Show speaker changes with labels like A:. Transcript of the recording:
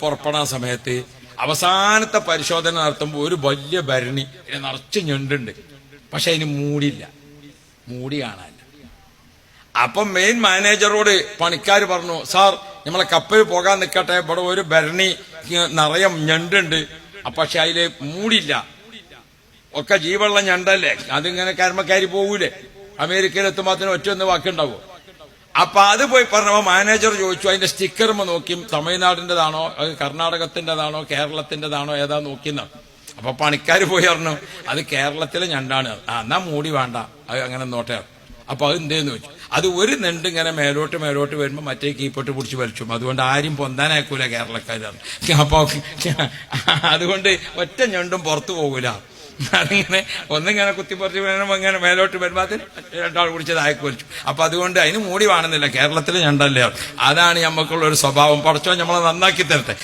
A: പുറപ്പെടാൻ സമയത്ത് അവസാനത്തെ പരിശോധന നടത്തുമ്പോൾ ഒരു വലിയ ഭരണി. നിറച്ച് ഞണ്ടുണ്ട്. പക്ഷെ അതിന് മൂടിയില്ല. മൂടി കാണാനില്ല. അപ്പം മെയിൻ മാനേജറോട് പണിക്കാർ പറഞ്ഞു സാർ നമ്മളെ കപ്പൽ പോകാൻ നിൽക്കട്ടെ ഇവിടെ ഒരു ഭരണി നിറയെ ഞണ്ടുണ്ട്. പക്ഷെ അതിൽ മൂടില്ല ഒക്കെ ജീവുള്ള ഞണ്ടല്ലേ? അതിങ്ങനെ കർമ്മക്കാരി പോകൂലേ അമേരിക്കയിൽ എത്തുമ്പോൾ ഒറ്റ ഒന്ന് വാക്കുണ്ടാവോ? അപ്പൊ അത് പോയി പറഞ്ഞപ്പോ മാനേജർ ചോദിച്ചു അതിന്റെ സ്റ്റിക്കർ നോക്കി തമിഴ്നാടിന്റേതാണോ കർണാടകത്തിന്റെതാണോ കേരളത്തിന്റേതാണോ ഏതാ നോക്കിയെന്ന് അപ്പൊ പണിക്കാർ പോയി പറഞ്ഞു അത് കേരളത്തിലെ ഞണ്ടാണ് ആ എന്നാ മൂടി വേണ്ട അത് അങ്ങനെ നോട്ടെ അപ്പൊ അത് എന്തേന്ന് ചോദിച്ചു. അത് ഒരു നെണ്ട് ഇങ്ങനെ മേലോട്ട് മേലോട്ട് വരുമ്പോൾ മറ്റേ കീപ്പോട്ട് പിടിച്ച് വലിച്ചു. അതുകൊണ്ട് ആരും പൊന്താനാക്കൂല കേരളക്കാരാണ്. അപ്പൊ അതുകൊണ്ട് ഒറ്റ ഞണ്ടും പുറത്തു പോകൂല. അതിങ്ങനെ ഒന്നിങ്ങനെ കുത്തിപ്പറിച്ച് വേണം ഇങ്ങനെ മേലോട്ട് വരുമ്പോൾ അത് രണ്ടാൾ കുടിച്ചത് അയക്ക് വലിച്ചു. അപ്പൊ അതുകൊണ്ട് അതിന് മൂടി വാണുന്നില്ല. കേരളത്തിൽ ഞണ്ടല്ലേ അതാണ് നമുക്കുള്ള ഒരു സ്വഭാവം. പറച്ചോ നമ്മളെ നന്നാക്കി തരട്ടെ.